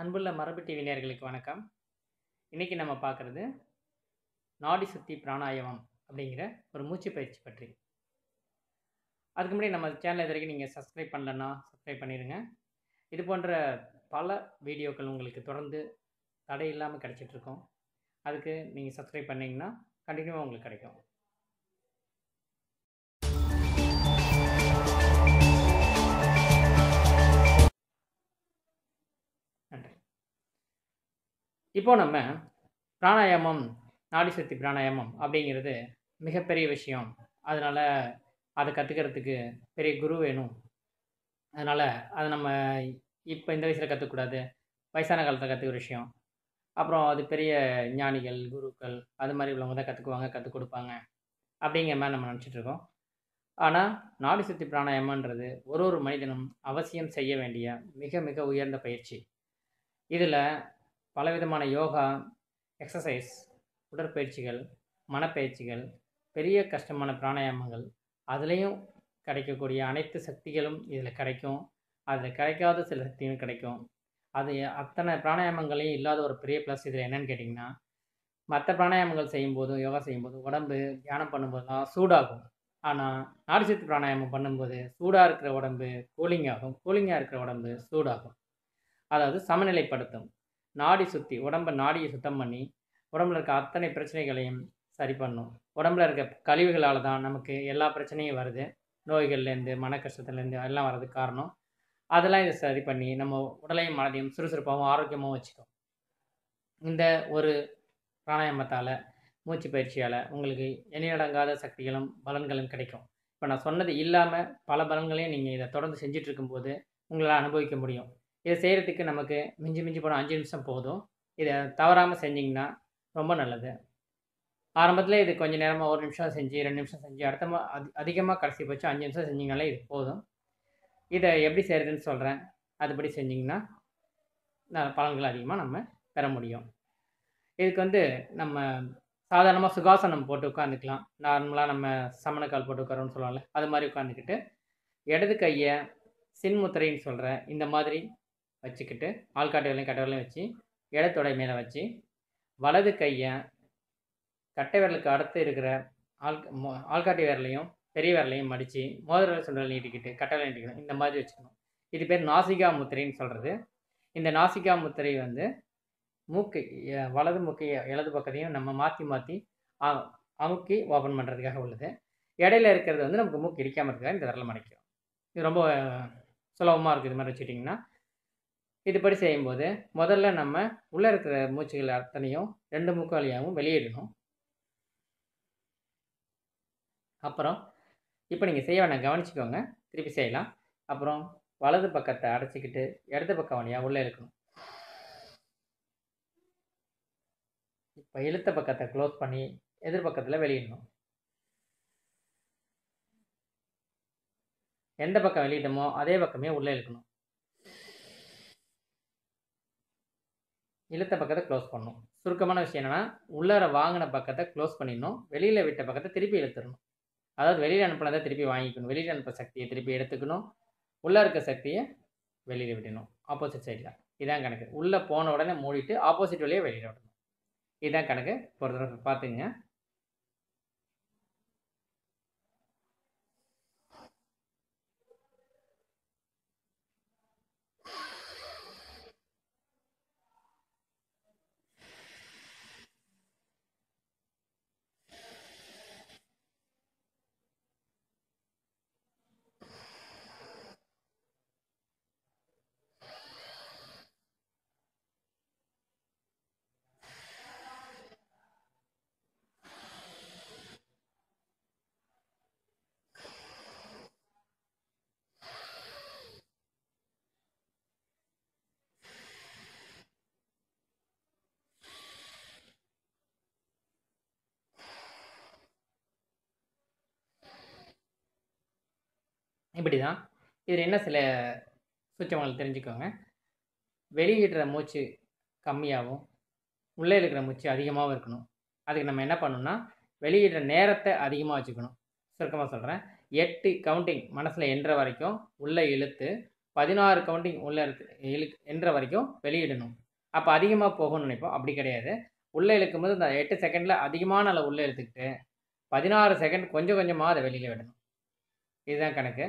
அன்புள்ள மரபு டிவி நேர்களுக்கு வணக்கம். இன்றைக்கி நம்ம பார்க்குறது நாடி சுத்தி பிராணாயாமம் அப்படிங்கிற ஒரு மூச்சு பயிற்சி பற்றி. அதுக்கு முன்னாடி நம்ம சேனல் இது வரைக்கும் நீங்கள் சப்ஸ்கிரைப் பண்ணலன்னா சப்ஸ்கிரைப் பண்ணிடுங்க இது போன்ற பல வீடியோக்கள் உங்களுக்கு தொடர்ந்து தடை இல்லாமல் கிடச்சிட்ருக்கோம் அதுக்கு நீங்கள் சப்ஸ்கிரைப் பண்ணிங்கன்னா கண்டினியூவாக உங்களுக்கு கிடைக்கும். இப்போ நம்ம பிராணாயாமம் நாடிசக்தி பிராணாயாமம் அப்படிங்கிறது மிகப்பெரிய விஷயம். அதனால் அதை கற்றுக்கிறதுக்கு பெரிய குரு வேணும். அதனால் அதை நம்ம இப்போ இந்த வயசில் கற்றுக்கூடாது வயசான காலத்தில் கற்றுக்கிற விஷயம். அப்புறம் அது பெரிய ஞானிகள் குருக்கள் அது மாதிரி உள்ளவங்க தான் கற்றுக்குவாங்க கற்றுக் கொடுப்பாங்க அப்படிங்கிற மாதிரி நம்ம நினச்சிட்டு இருக்கோம். ஆனால் நாடி சுத்தி பிராணாயாமன்றது ஒரு ஒரு மனிதனும் அவசியம் செய்ய வேண்டிய மிக மிக உயர்ந்த பயிற்சி. இதில் பலவிதமான யோகா எக்ஸசைஸ் உடற்பயிற்சிகள் மனப்பயிற்சிகள் பெரிய கஷ்டமான பிராணாயாமங்கள் அதுலேயும் கிடைக்கக்கூடிய அனைத்து சக்திகளும் இதில் கிடைக்கும். அதில் கிடைக்காத சில சக்தியும் கிடைக்கும். அது அத்தனை பிராணாயாமங்களையும் இல்லாத ஒரு பெரிய ப்ளஸ் இதில் என்னன்னு கேட்டிங்கன்னா மற்ற பிராணாயாமங்கள் செய்யும்போதும் யோகா செய்யும்போது உடம்பு தியானம் பண்ணும்போதுலாம் சூடாகும். ஆனால் நாடிசத்து பிராணாயாமம் பண்ணும்போது சூடாக இருக்கிற உடம்பு கூலிங் ஆகும். கூலிங்காக இருக்கிற உடம்பு சூடாகும். அதாவது சமநிலைப்படுத்தும். நாடி சுற்றி உடம்பை நாடியை சுத்தம் பண்ணி உடம்புல இருக்க அத்தனை பிரச்சனைகளையும் சரி பண்ணும். உடம்புல இருக்க கழிவுகளால் தான் நமக்கு எல்லா பிரச்சனையும் வருது. நோய்கள்லேருந்து மன கஷ்டத்துலேருந்து எல்லாம் வர்றதுக்கு காரணம். அதெல்லாம் இதை சரி பண்ணி நம்ம உடலையும் மனதையும் சுறுசுறுப்பாகவும் ஆரோக்கியமாகவும் வச்சுக்கும். இந்த ஒரு பிராணாயாமத்தால் மூச்சு பயிற்சியால் உங்களுக்கு எண்ணிலடங்காத சக்திகளும் பலன்களும் கிடைக்கும். இப்போ நான் சொன்னது இல்லாமல் பல பலன்களையும் நீங்கள் இதை தொடர்ந்து செஞ்சிட்ருக்கும்போது உங்களால் அனுபவிக்க முடியும். இதை செய்கிறதுக்கு நமக்கு மிஞ்சி மிஞ்சி போனால் அஞ்சு நிமிஷம் போதும். இதை தவறாமல் செஞ்சிங்கன்னா ரொம்ப நல்லது. ஆரம்பத்தில் இது கொஞ்சம் நேரமாக ஒரு நிமிஷம் செஞ்சு ரெண்டு நிமிஷம் செஞ்சு அடுத்த அதி அதிகமாக கடைசி போச்சு அஞ்சு நிமிஷம் செஞ்சிங்கனாலே இது போதும். இதை எப்படி செய்கிறதுன்னு சொல்கிறேன் அதுபடி செஞ்சிங்கன்னா நல்ல பலன்கள் அதிகமாக நம்ம பெற முடியும். இதுக்கு வந்து நம்ம சாதாரணமாக சுகாசனம் போட்டு உட்காந்துக்கலாம் நார்மலாக நம்ம சமணக்கால் போட்டு உட்காரோன்னு சொல்லுவாங்கல்ல அது மாதிரி உட்காந்துக்கிட்டு இடது கையை சின்முத்திரைன்னு சொல்கிற இந்த மாதிரி வச்சுக்கிட்டு ஆள்காட்டுகளையும் கட்டவர்களையும் வச்சு இடத்தொடை மேலே வச்சு வலது கையை கட்டை விரலுக்கு அடுத்து இருக்கிற ஆள் ஆள்காட்டி விரலையும் பெரிய விரலையும் மடித்து மோதிர சுண்டல் நீட்டிக்கிட்டு கட்டை விரலை நீட்டிக்கணும். இந்த மாதிரி வச்சுக்கணும். இது பேர் நாசிகா முத்திரைன்னு சொல்கிறது இந்த நாசிகா முத்திரை வந்து மூக்கு வலது மூக்கு இடது பக்கத்தையும் நம்ம மாற்றி மாற்றி அமுக்கி ஓப்பன் பண்ணுறதுக்காக உள்ளது. இடையில இருக்கிறது வந்து நமக்கு மூக்கு இடிக்காமல் இருக்கிறதா இந்த விரலை மடிக்கும் இது ரொம்ப சுலபமாக இருக்குது. இது மாதிரி வச்சுட்டிங்கன்னா இதுபடி செய்யும்போது முதல்ல நம்ம உள்ளே இருக்கிற மூச்சுகள் அத்தனையும் ரெண்டு மூக்கு வழியாகவும் வெளியிடணும். அப்புறம் இப்போ நீங்கள் செய்ய வேணாம் கவனிச்சுக்கோங்க. திருப்பி செய்யலாம். அப்புறம் வலது பக்கத்தை அடைச்சிக்கிட்டு இடது பக்கம் வழியாக உள்ளே இருக்கணும் இப்போ இழுத்த பக்கத்தை க்ளோஸ் பண்ணி எதிர்பக்கத்தில் வெளியிடணும். எந்த பக்கம் வெளியிட்டோமோ அதே பக்கமே உள்ளே இழுக்கணும். இழுத்த பக்கத்தை க்ளோஸ் பண்ணணும். சுருக்கமான விஷயம் என்னென்னா உள்ளார வாங்கின பக்கத்தை க்ளோஸ் பண்ணிடணும். வெளியில் விட்ட பக்கத்தை திருப்பி இழுத்துடணும். அதாவது வெளியில் அனுப்பினதை திருப்பி வாங்கிக்கணும். வெளியில் அனுப்ப சக்தியை திருப்பி எடுத்துக்கணும். உள்ளே இருக்க சக்தியை வெளியில் விடணும். ஆப்போசிட் சைடில் இதான் கணக்கு. உள்ளே போன உடனே மூடிட்டு ஆப்போசிட் வழியே வெளியில் விடணும். இதுதான் கணக்கு. ஒரு பார்த்துங்க இப்படி தான் இதில் என்ன சில சூச்சகங்கள் தெரிஞ்சுக்கோங்க. வெளியிடுற மூச்சு கம்மியாகவும் உள்ளே இருக்கிற மூச்சு அதிகமாகவும் இருக்கணும். அதுக்கு நம்ம என்ன பண்ணணும்னா வெளியிடுற நேரத்தை அதிகமாக வச்சுக்கணும். சுருக்கமாக சொல்கிறேன் எட்டு கவுண்டிங் மனசில் என்ற வரைக்கும் உள்ளே இழுத்து பதினாறு கவுண்டிங் உள்ளே இழுத்து இழு என்ற வரைக்கும் வெளியிடணும் அப்போ அதிகமாக போகணும்னு நினைப்போம். அப்படி கிடையாது. உள்ளே இழுக்கும் போது இந்த எட்டு செகண்டில் அதிகமான அளவு உள்ளே இழுத்துக்கிட்டு பதினாறு செகண்ட் கொஞ்சம் கொஞ்சமாக அதை வெளியில் விடணும். இதுதான் கணக்கு.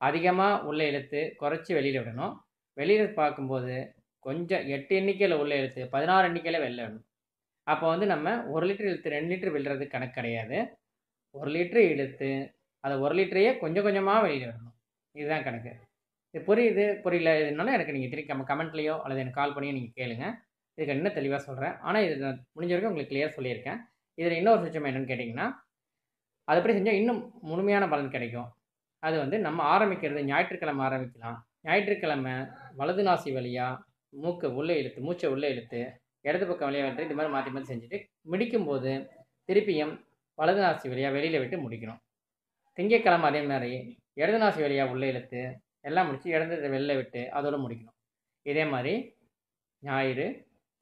அதிகமாக உள்ளே இழுத்து குறைச்சி வெளியில் விடணும். வெளியில் பார்க்கும்போது கொஞ்சம் எட்டு எண்ணிக்கையில் உள்ளே இழுத்து பதினாறு எண்ணிக்கையில் வெளில விடணும். அப்போ வந்து நம்ம ஒரு லிட்டர் இழுத்து ரெண்டு லிட்டர் விடுறது கணக்கு கிடையாது. ஒரு லிட்டரு இழுத்து அதை ஒரு லிட்டரையே கொஞ்சம் கொஞ்சமாக வெளியில் விடணும். இதுதான் கணக்கு. இது புரியுது? புரியல? இதுனால எனக்கு நீங்கள் திருப்பி நம்ம கமெண்ட்லேயோ அல்லது எனக்கு கால் பண்ணியோ நீங்கள் கேளுங்க. இதுக்கு இன்னும் தெளிவாக சொல்கிறேன் ஆனால் இது நான் முடிஞ்ச வரைக்கும் உங்களுக்கு கிளியர் சொல்லியிருக்கேன். இதில் இன்னொரு சுச்சம் என்னென்னு கேட்டிங்கன்னா அதுபடி செஞ்சால் இன்னும் முழுமையான பலன் கிடைக்கும். அது வந்து நம்ம ஆரம்பிக்கிறது ஞாயிற்றுக்கிழமை ஆரம்பிக்கலாம். ஞாயிற்றுக்கிழமை வலது நாசி வழியாக மூக்கை உள்ளே இழுத்து மூச்சை உள்ளே இழுத்து இடது பக்கம் வழியாக விட்டு இது மாதிரி மாற்றி மாற்றி செஞ்சுட்டு முடிக்கும்போது திருப்பியும் வலது நாசி வழியாக வெளியில் விட்டு முடிக்கணும். திங்கட்கிழமை அதே மாதிரி இடது நாசி வழியாக உள்ளே இழுத்து எல்லாம் முடித்து இடது வெளில விட்டு அதோடு முடிக்கணும். இதே மாதிரி ஞாயிறு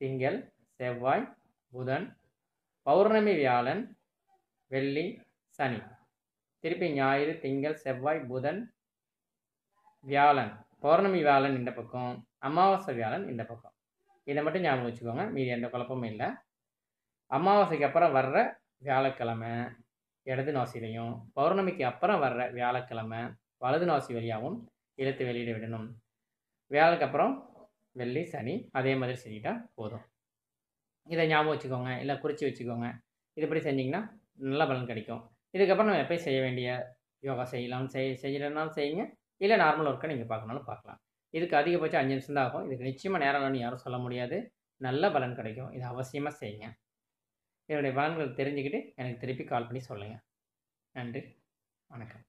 திங்கள் செவ்வாய் புதன் பௌர்ணமி வியாழன் வெள்ளி சனி. திருப்பி ஞாயிறு திங்கள் செவ்வாய் புதன் வியாழன். பௌர்ணமி வியாழன் இந்த பக்கம் அமாவாசை வியாழன் இந்த பக்கம். இதை மட்டும் ஞாபகம் வச்சுக்கோங்க. மீதி எந்த குழப்பமும் இல்லை. அமாவாசைக்கு அப்புறம் வர்ற வியாழக்கிழமை இடது நாசிலையும் பௌர்ணமிக்கு அப்புறம் வர்ற வியாழக்கிழமை வலது நாசி வழியாகவும் இழுத்து வெளியிட விடணும். வியாழக்கு அப்புறம் வெள்ளி சனி அதே மாதிரி செஞ்சுட்டா போதும். இதை ஞாபகம் வச்சுக்கோங்க. இல்லை குறித்து வச்சுக்கோங்க. இதுபடி செஞ்சிங்கன்னா நல்ல பலன் கிடைக்கும். இதுக்கப்புறம் நம்ம எப்போயும் செய்ய வேண்டிய யோகா செய்யலாம். செய் செய்யலைனாலும் செய்யுங்க. இல்லை நார்மல் ஒர்க்கை நீங்கள் பார்க்கணும்னாலும் பார்க்கலாம். இதுக்கு அதிகபட்சம் அஞ்சு நிமிஷம் தான் ஆகும். இதுக்கு நிச்சயமாக நேரம் இல்லைன்னு யாரும் சொல்ல முடியாது. நல்ல பலன் கிடைக்கும். இது அவசியமாக செய்யுங்க. என்னுடைய பலன்கள் தெரிஞ்சுக்கிட்டு எனக்கு திருப்பி கால் பண்ணி சொல்லுங்கள் நன்றி. வணக்கம்.